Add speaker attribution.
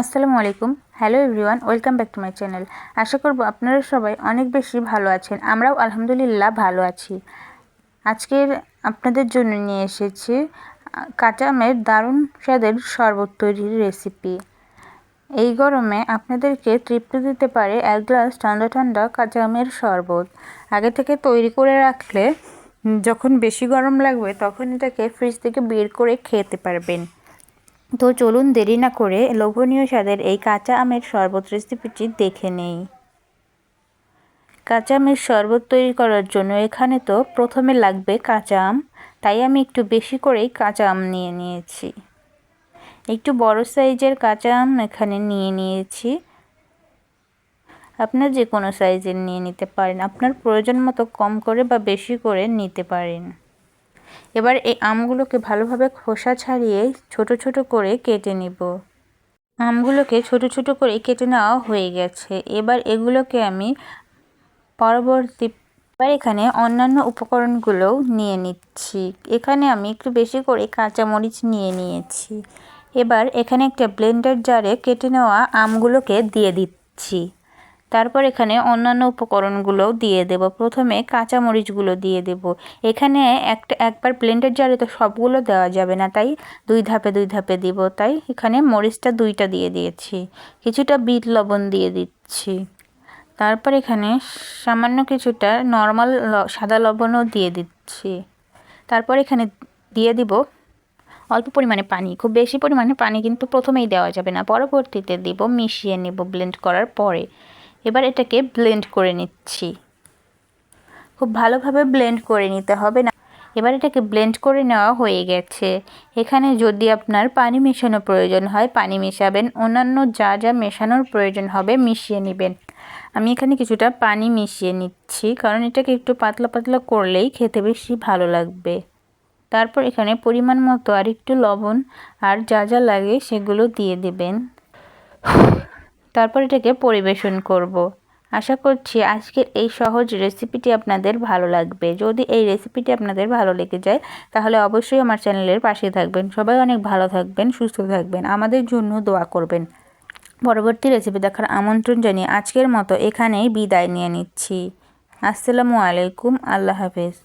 Speaker 1: আসসালামু আলাইকুম। Hello everyone welcome back to my channel আশা করব আপনারা সবাই অনেক বেশি ভালো আছেন। আমরাও আলহামদুলিল্লাহ ভালো আছি। আজকের আপনাদের জন্য নিয়ে এসেছি কাঁচা আমের দারুণ স্বাদের শরবত তৈরির রেসিপি এই গরমে আপনাদেরকে তৃপ্তি দিতে পারে এক গ্লাস ঠান্ডা ঠান্ডা কাঁচা আমের শরবত। আগে থেকে তৈরি করে রাখলে যখন বেশি গরম লাগবে তখন এটাকে ফ্রিজ থেকে বের করে খেতে পারবেন। তো চলুন দেরি না করে লোভনীয় স্বাদের এই কাঁচা আমের শরবত রেসিপিটি দেখে নেই। কাঁচা আমের শরবত তৈরি করার জন্য এখানে তো প্রথমে লাগবে কাঁচা আম, তাই আমি একটু বেশি করেই কাঁচা আম নিয়ে নিয়েছি। একটু বড় সাইজের কাঁচা আম এখানে নিয়ে নিয়েছি। আপনার যে কোনো সাইজের নিয়ে নিতে পারেন। আপনার প্রয়োজন মতো কম করে বা বেশি করে নিতে পারেন। এবার এই আমগুলোকে ভালোভাবে খোসা ছাড়িয়ে ছোট ছোট করে কেটে নিব। আমগুলোকে ছোট ছোট করে কেটে নেওয়া হয়ে গেছে। এবার এগুলোকে আমি পরবর্তী এবার এখানে অন্যান্য উপকরণগুলোও নিয়ে নিচ্ছি। এখানে আমি একটু বেশি করে কাঁচামরিচ নিয়ে নিয়েছি। এবার এখানে একটা ব্লেন্ডার জারে কেটে নেওয়া আমগুলোকে দিয়ে দিচ্ছি। তারপর এখানে অন্যান্য উপকরণগুলোও দিয়ে দেব। প্রথমে কাঁচামরিচগুলো দিয়ে দেব। এখানে একটা, একবার প্লেন্টের জারে তো সবগুলো দেওয়া যাবে না, তাই দুই ধাপে দুই ধাপে দিব। তাই এখানে মরিচটা দুইটা দিয়ে দিয়েছি। কিছুটা বিট লবণ দিয়ে দিচ্ছি। তারপর এখানে সামান্য কিছুটা নর্মাল সাদা লবণও দিয়ে দিচ্ছি। তারপর এখানে দিয়ে দিব অল্প পরিমাণে পানি। খুব বেশি পরিমাণে পানি কিন্তু প্রথমেই দেওয়া যাবে না, পরবর্তীতে দিব, মিশিয়ে নেব ব্লেন্ড করার পরে। এবার এটাকে ব্লেন্ড করে নিচ্ছি। খুব ভালোভাবে ব্লেন্ড করে নিতে হবে না। এবার এটাকে ব্লেন্ড করে নেওয়া হয়ে গেছে। এখানে যদি আপনার পানি মেশানো প্রয়োজন হয়, পানি মেশাবেন। অন্যান্য যা যা মেশানোর প্রয়োজন হবে, মিশিয়ে নেবেন। আমি এখানে কিছুটা পানি মিশিয়ে নিচ্ছি, কারণ এটাকে একটু পাতলা পাতলা করলেই খেতে বেশি ভালো লাগবে। তারপর এখানে পরিমাণ মতো আর একটু লবণ আর যা যা লাগে সেগুলো দিয়ে দেবেন। তারপর এটাকে পরিবেশন করব। আশা করছি আজকের এই সহজ রেসিপিটি আপনাদের ভালো লাগবে। যদি এই রেসিপিটি আপনাদের ভালো লেগে যায়, তাহলে অবশ্যই আমার চ্যানেলের পাশে থাকবেন। সবাই অনেক ভালো থাকবেন, সুস্থ থাকবেন। আমাদের জন্য দোয়া করবেন। পরবর্তী রেসিপি দেখার আমন্ত্রণ জানিয়ে আজকের মতো এখানেই বিদায় নিয়ে নিচ্ছি। আসসালামু আলাইকুম। আল্লাহ হাফেজ।